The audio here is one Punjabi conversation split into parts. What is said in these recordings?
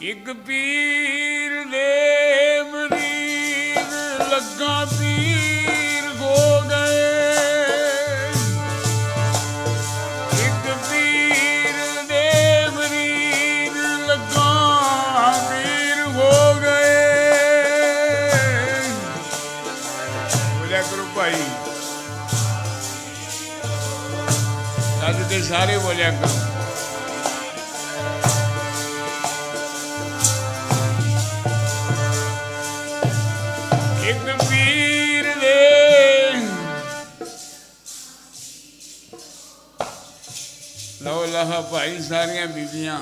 ਇੱਕ ਪੀਰ ਦੇ ਮਰੀਦ ਲੱਗਾ ਪੀਰ ਹੋ ਗਏ। ਇੱਕ ਪੀਰ ਦੇ ਮਰੀਦ ਲੱਗਾ ਪੀਰ ਹੋ ਗਏ। ਬੋਲਿਆ ਕਰੋ ਭਾਈ। ਅੱਜ ਤੇ ਸਾਰੇ ਬੋਲਿਆ ਕਰੋ। ਲਓ ਲਹਾ ਭਾਈ ਸਾਰੀਆਂ ਬੀਬੀਆਂ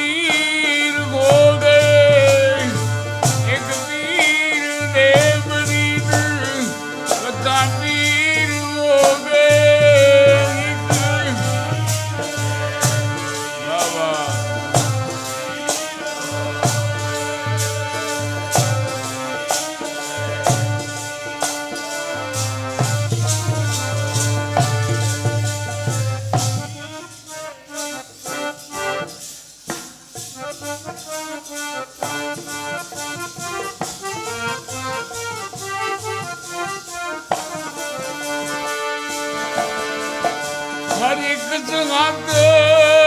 sarı kızın adı.